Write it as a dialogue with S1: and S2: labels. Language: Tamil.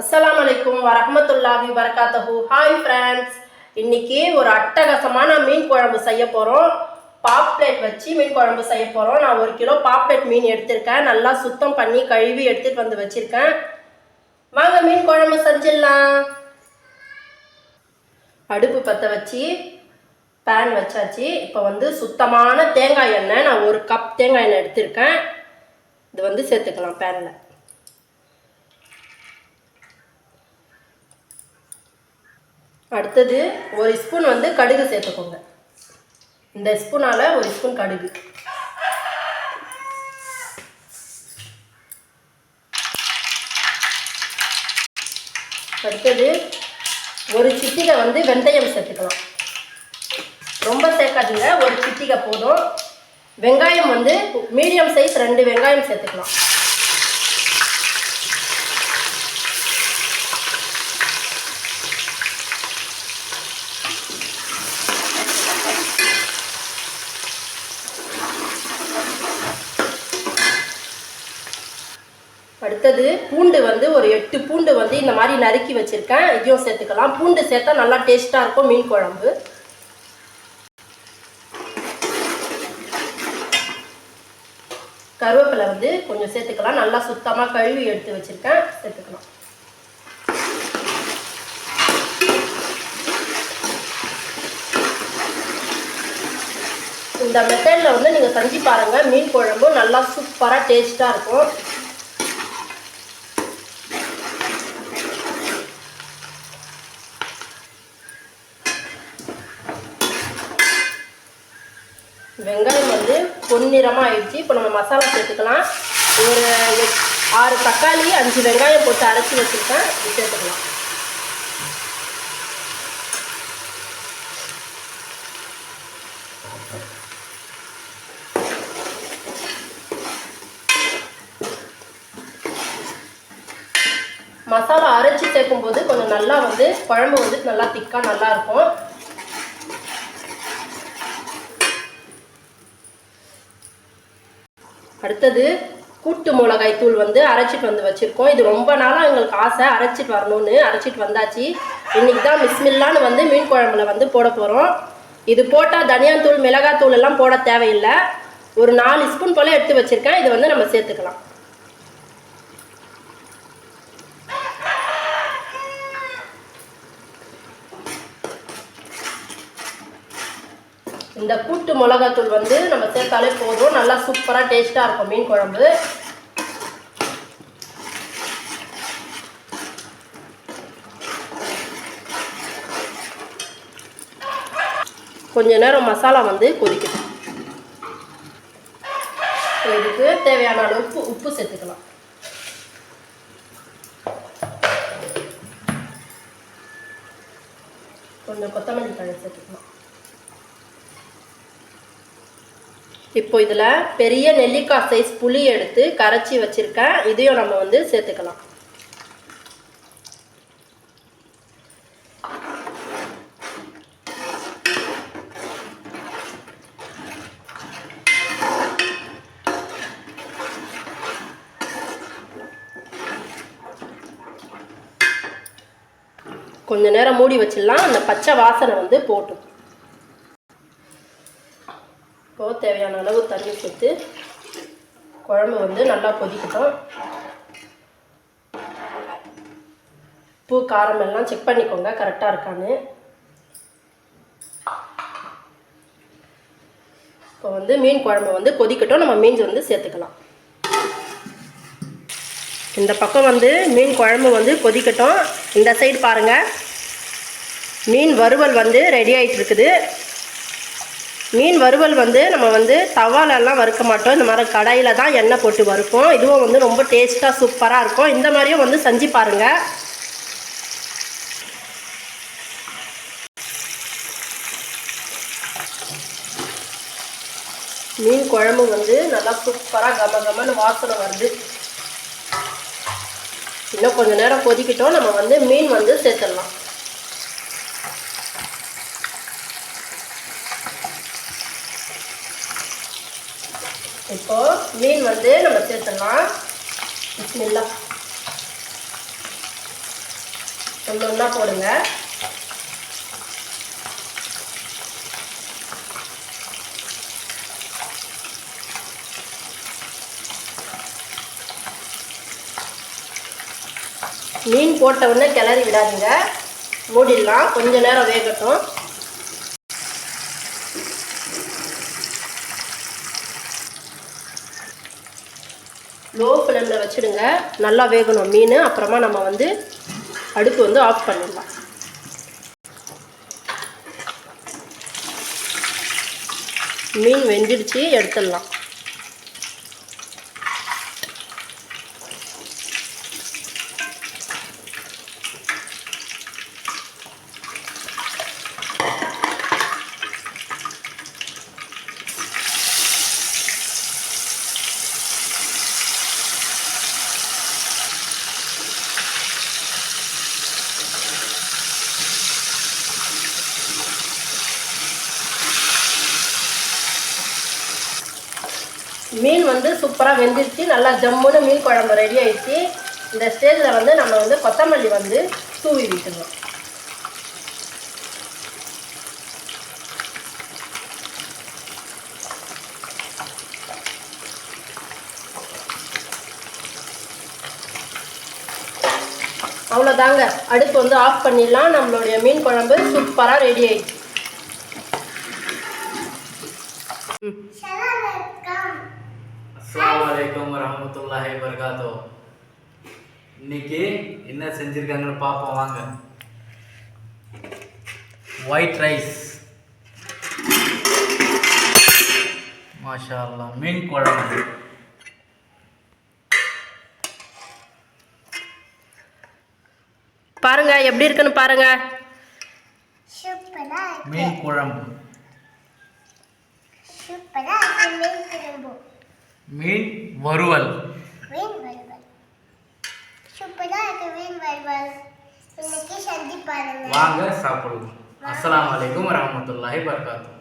S1: அஸ்லாம் அலைக்கும் வரமத்துல்லாஹி வரகாத்தஹு ஹாய் ஃப்ரெண்ட்ஸ் இன்னைக்கு ஒரு அட்டகாசமான மீன் குழம்பு செய்ய போகிறோம் பாப்லேட் வச்சு மீன் குழம்பு செய்ய போகிறோம் நான் ஒரு கிலோ பாப்லேட் மீன் எடுத்திருக்கேன். நல்லா சுத்தம் பண்ணி கழுவி எடுத்துகிட்டு வந்து வச்சுருக்கேன். வாங்க மீன் குழம்பு செஞ்சிடலாம். அடுப்பு பற்ற வச்சு பேன் வச்சாச்சு. இப்போ வந்து சுத்தமான தேங்காய் எண்ணெய் நான் ஒரு கப் தேங்காய் எண்ணெய் எடுத்திருக்கேன். இது வந்து சேர்த்துக்கலாம் பேனில் அடுத்தது ஒரு ஸ்பூன் வந்து கடுகு சேர்த்துக்கோங்க. இந்த ஸ்பூனால் ஒரு ஸ்பூன் கடுகு. அடுத்தது ஒரு சிட்டிகை வந்து வெந்தயம் சேர்த்துக்கலாம். ரொம்ப சேர்க்காதீங்க ஒரு சிட்டிகை போதும். வெங்காயம் வந்து மீடியம் சைஸ் ரெண்டு வெங்காயம் சேர்த்துக்கலாம். அடுத்தது பூண்டு வந்து ஒரு எட்டு பூண்டு வந்து இந்த மாதிரி நறுக்கி வச்சுருக்கேன். இதையும் சேர்த்துக்கலாம். பூண்டு சேர்த்தா நல்லா டேஸ்ட்டாக இருக்கும் மீன் குழம்பு. கருவேப்பிலை வந்து கொஞ்சம் சேர்த்துக்கலாம். நல்லா சுத்தமாக கழுவி எடுத்து வச்சுருக்கேன். சேர்த்துக்கலாம். இந்த மெத்தடில் வந்து நீங்கள் செஞ்சு பாருங்கள் மீன் குழம்பும் நல்லா சூப்பராக டேஸ்ட்டாக இருக்கும். வெங்காயம் வந்து பொன்னிறமாக ஆயிடுச்சு. இப்போ நம்ம மசாலா சேர்த்துக்கலாம். ஒரு ஆறு தக்காளி அஞ்சு வெங்காயம் போட்டு அரைச்சி வச்சுருக்கேன். இது சேர்த்துக்கலாம். மசாலா அரைச்சி சேர்க்கும்போது கொஞ்சம் நல்லா வந்து குழம்பு வந்து நல்லா திக்காக நல்லாயிருக்கும் அடுத்தது கூட்டு மிளகாய் தூள் வந்து அரைச்சிட்டு வந்து வச்சுருக்கோம். இது ரொம்ப நாளாக எங்களுக்கு ஆசை. அரைச்சிட்டு வரணும்னு. அரைச்சிட்டு வந்தாச்சு. இன்றைக்கி தான் மிஸ்மில்லான்னு வந்து மீன் குழம்புல வந்து போட போகிறோம் இது போட்டால் தனியாத்தூள் மிளகாத்தூள் எல்லாம் போட தேவையில்லை. ஒரு நாலு ஸ்பூன் போல் எடுத்து வச்சுருக்கேன். இதை வந்து நம்ம சேர்த்துக்கலாம். இந்த கூட்டு மிளகாத்தூள் வந்து நம்ம சேர்த்தாலே போதும். நல்லா சூப்பராக டேஸ்ட்டாக இருக்கும் மீன் குழம்பு. கொஞ்ச நேரம் மசாலா வந்து கொதிக்கணும் இதுக்கு தேவையான அளவு உப்பு உப்பு சேர்த்துக்கலாம். கொஞ்சம் கொத்தமல்லி தழை சேர்த்துக்கலாம். இப்போ இதில் பெரிய நெல்லிக்காய் சைஸ் புளி எடுத்து கரைச்சி வச்சுருக்கேன். இதையும் நம்ம வந்து சேர்த்துக்கலாம். கொஞ்ச நேரம் மூடி வச்சிடலாம். அந்த பச்சை வாசனை வந்து போட்டும். இப்போ தேவையான அளவு தண்ணி சேர்த்து குழம்பு வந்து நல்லா கொதிக்கட்டும். உப்பு காரம் எல்லாம் செக் பண்ணிக்கோங்க கரெக்டாக இருக்கான்னு. இப்போ வந்து மீன் குழம்பு வந்து கொதிக்கட்டும் நம்ம மீன் வந்து சேர்த்துக்கலாம். இந்த பக்கம் வந்து மீன் குழம்பு வந்து கொதிக்கட்டும். இந்த சைடு பாருங்கள் மீன் வறுவல் வந்து ரெடி ஆகிட்டு இருக்குது. மீன் வறுவல் வந்து நம்ம வந்து தவாலெல்லாம் வறுக்க மாட்டோம். இந்த மாதிரி கடாயில் தான் எண்ணெய் போட்டு வறுப்போம். இதுவும் வந்து ரொம்ப டேஸ்ட்டாக சூப்பராக இருக்கும். இந்த மாதிரியும் வந்து செஞ்சு பாருங்கள் மீன் குழம்பு வந்து நல்லா சூப்பராக கம கமன்னு வாசனை வருது. இன்னும் கொஞ்சம் நேரம் கொதிக்கிட்டோம். நம்ம வந்து மீன் வந்து சேர்த்துடலாம். இப்போ மீன் வந்து நம்ம சேர்த்துடலாம். பிஸ்மில்லா. ஒன்று ஒன்றா போடுங்க. மீன் போட்ட உடனே கிளறி விடாதீங்க. மூடிடலாம். கொஞ்ச நேரம் வேகட்டும். லோ ஃப்ளேமில் வச்சுடுங்க. நல்லா வேகணும். மீன் அப்புறமா நம்ம வந்து அடுப்பு வந்து ஆஃப் பண்ணிடலாம். மீன் வெந்துடுச்சு எடுத்துடலாம். மீன் வந்து சூப்பராக வெந்துருச்சு. நல்லா ஜம்முன்னு மீன் குழம்பு ரெடி ஆகிடுச்சு இந்த ஸ்டேஜில் வந்து நம்ம வந்து கொத்தமல்லி வந்து தூவி விட்டுருவோம் அவ்வளோதாங்க அடுப்பு வந்து ஆஃப் பண்ணிடலாம். நம்மளுடைய மீன் குழம்பு சூப்பராக ரெடி ஆயிடுச்சு.
S2: அஸ்ஸலாமு அலைக்கும் வரஹ்மத்துல்லாஹி வபரகாத்தோ இன்னைக்கு என்ன செஞ்சிருக்காங்கன்னு பார்ப்போம் வாங்க. ஒயிட் ரைஸ் மாஷா அல்லாஹ் மீன் குழம்பு.
S1: பாருங்க எப்படி இருக்குன்னு பாருங்க.
S3: சூப்பரா
S2: மீன் குழம்பு.
S3: சூப்பரா இருக்கு மீன் குழம்பு.
S2: மீன் வறுவல்
S3: மீன் வறுவல் சூப்பரா இருக்கு மீன் வறுவல் இன்னைக்கு செஞ்சு பாருங்க
S2: வாங்க சாப்பிடுவோம். அஸ்ஸலாமு அலைக்கும் வரஹ்மத்துல்லாஹி வபரகாத்தோ